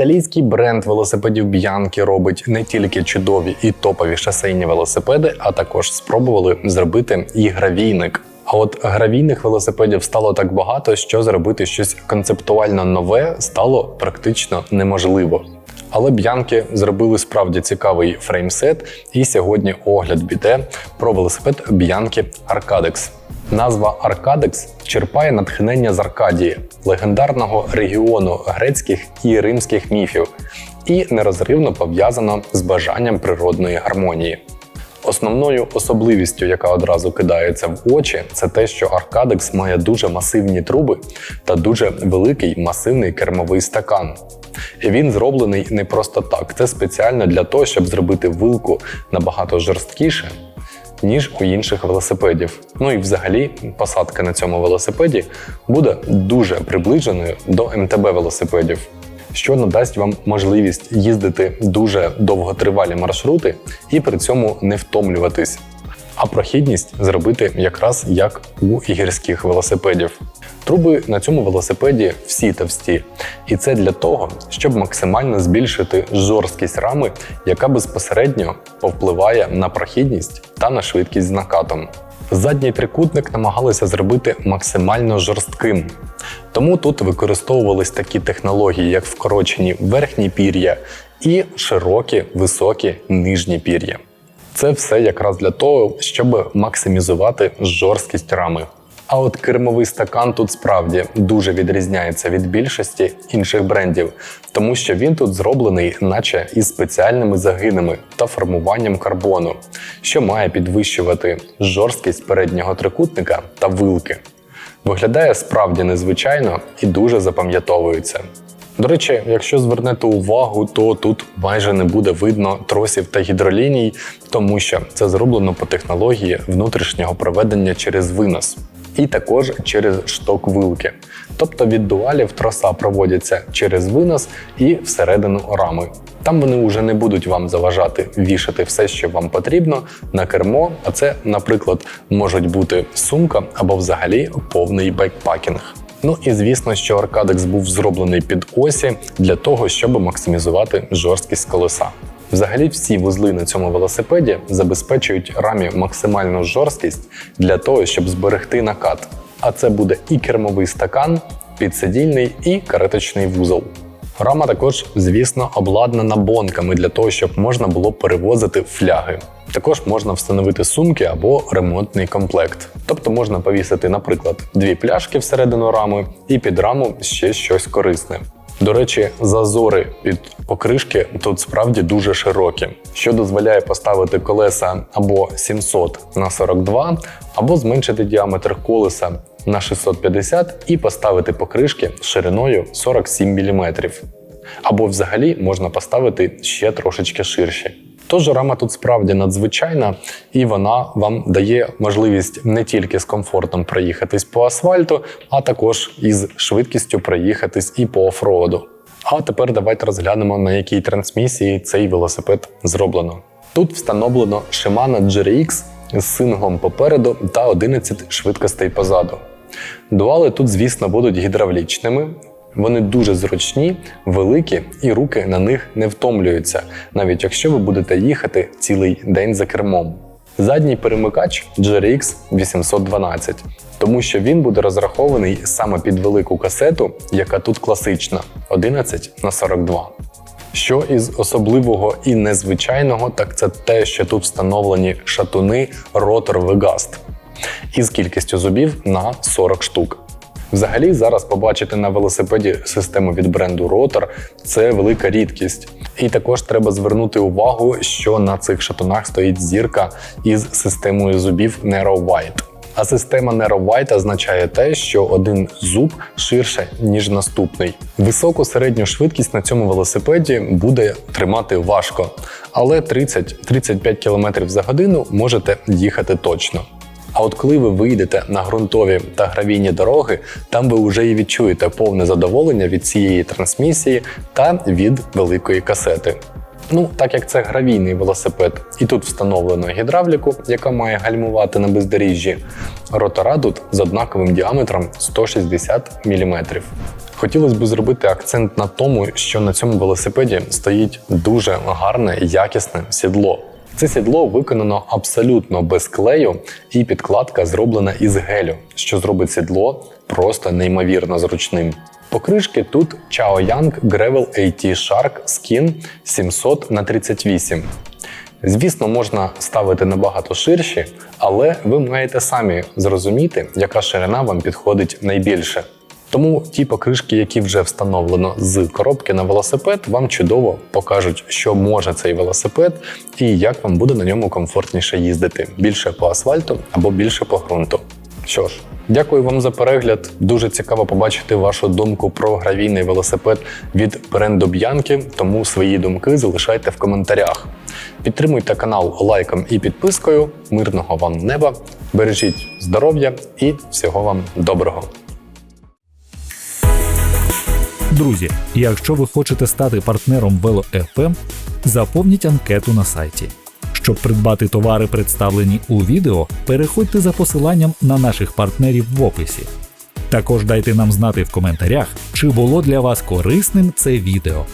Італійський бренд велосипедів Bianchi робить не тільки чудові і топові шосейні велосипеди, а також спробували зробити і гравійник. А от гравійних велосипедів стало так багато, що зробити щось концептуально нове стало практично неможливо. Але Б'янки зробили справді цікавий фреймсет, і сьогодні огляд біде про велосипед Б'янки Arcadex. Назва Аркадекс черпає натхнення з Аркадії, легендарного регіону грецьких і римських міфів, і нерозривно пов'язано з бажанням природної гармонії. Основною особливістю, яка одразу кидається в очі, це те, що Аркадекс має дуже масивні труби та дуже великий масивний кермовий стакан. Він зроблений не просто так, це спеціально для того, щоб зробити вилку набагато жорсткіше, ніж у інших велосипедів. Ну і взагалі посадка на цьому велосипеді буде дуже приближеною до МТБ велосипедів. Що надасть вам можливість їздити дуже довготривалі маршрути і при цьому не втомлюватись, а прохідність зробити якраз як у гірських велосипедів. Труби на цьому велосипеді всі товсті, і це для того, щоб максимально збільшити жорсткість рами, яка безпосередньо повпливає на прохідність та на швидкість з накатом. Задній трикутник намагалися зробити максимально жорстким. Тому тут використовувались такі технології, як вкорочені верхні пір'я і широкі високі нижні пір'я. Це все якраз для того, щоб максимізувати жорсткість рами. А от кермовий стакан тут справді дуже відрізняється від більшості інших брендів, тому що він тут зроблений, наче із спеціальними загинами та формуванням карбону, що має підвищувати жорсткість переднього трикутника та вилки. Виглядає справді незвичайно і дуже запам'ятовується. До речі, якщо звернете увагу, то тут майже не буде видно тросів та гідроліній, тому що це зроблено по технології внутрішнього проведення через винос і також через шток вилки. Тобто від дуалів троса проводяться через винос і всередину рами. Там вони вже не будуть вам заважати вішати все, що вам потрібно на кермо. А це, наприклад, можуть бути сумка або взагалі повний бекпакінг. Ну і звісно, що Аркадекс був зроблений під осі для того, щоб максимізувати жорсткість колеса. Взагалі, всі вузли на цьому велосипеді забезпечують рамі максимальну жорсткість для того, щоб зберегти накат. А це буде і кермовий стакан, підсидільний, і кареточний вузол. Рама також, звісно, обладнана бонками для того, щоб можна було перевозити фляги. Також можна встановити сумки або ремонтний комплект. Тобто можна повісити, наприклад, дві пляшки всередину рами і під раму ще щось корисне. До речі, зазори під покришки тут справді дуже широкі, що дозволяє поставити колеса або 700 на 42, або зменшити діаметр колеса на 650 і поставити покришки шириною 47 мм. Або взагалі можна поставити ще трошечки ширші. Тож рама тут справді надзвичайна, і вона вам дає можливість не тільки з комфортом проїхатись по асфальту, а також із швидкістю проїхатись і по офроуду. А тепер давайте розглянемо, на якій трансмісії цей велосипед зроблено. Тут встановлено Shimano GRX з синглом попереду та 11 швидкостей позаду. Дуали тут, звісно, будуть гідравлічними, вони дуже зручні, великі, і руки на них не втомлюються, навіть якщо ви будете їхати цілий день за кермом. Задній перемикач GRX 812, тому що він буде розрахований саме під велику касету, яка тут класична 11 на 42. Що із особливого і незвичайного, так це те, що тут встановлені шатуни Rotor Vegast із кількістю зубів на 40 штук. Взагалі, зараз побачити на велосипеді систему від бренду Rotor – це велика рідкість. І також треба звернути увагу, що на цих шатунах стоїть зірка із системою зубів Narrow White. А система Narrow White означає те, що один зуб ширше, ніж наступний. Високу середню швидкість на цьому велосипеді буде тримати важко, але 30-35 км за годину можете їхати точно. А от коли ви вийдете на ґрунтові та гравійні дороги, там ви вже і відчуєте повне задоволення від цієї трансмісії та від великої касети. Ну, так як це гравійний велосипед, і тут встановлено гідравліку, яка має гальмувати на бездоріжжі, ротора тут з однаковим діаметром 160 мм. Хотілося б зробити акцент на тому, що на цьому велосипеді стоїть дуже гарне якісне сідло. Це сідло виконано абсолютно без клею, і підкладка зроблена із гелю, що зробить сідло просто неймовірно зручним. Покришки тут Chaoyang Gravel AT Shark Skin 700 на 38 Звісно, можна ставити набагато ширші, але ви маєте самі зрозуміти, яка ширина вам підходить найбільше. Тому ті покришки, які вже встановлено з коробки на велосипед, вам чудово покажуть, що може цей велосипед і як вам буде на ньому комфортніше їздити більше по асфальту або більше по ґрунту. Що ж, дякую вам за перегляд. Дуже цікаво побачити вашу думку про гравійний велосипед від бренду Б'янки, тому свої думки залишайте в коментарях. Підтримуйте канал лайком і підпискою. Мирного вам неба, бережіть здоров'я і всього вам доброго. Друзі, якщо ви хочете стати партнером VeloFM, заповніть анкету на сайті. Щоб придбати товари, представлені у відео, переходьте за посиланням на наших партнерів в описі. Також дайте нам знати в коментарях, чи було для вас корисним це відео.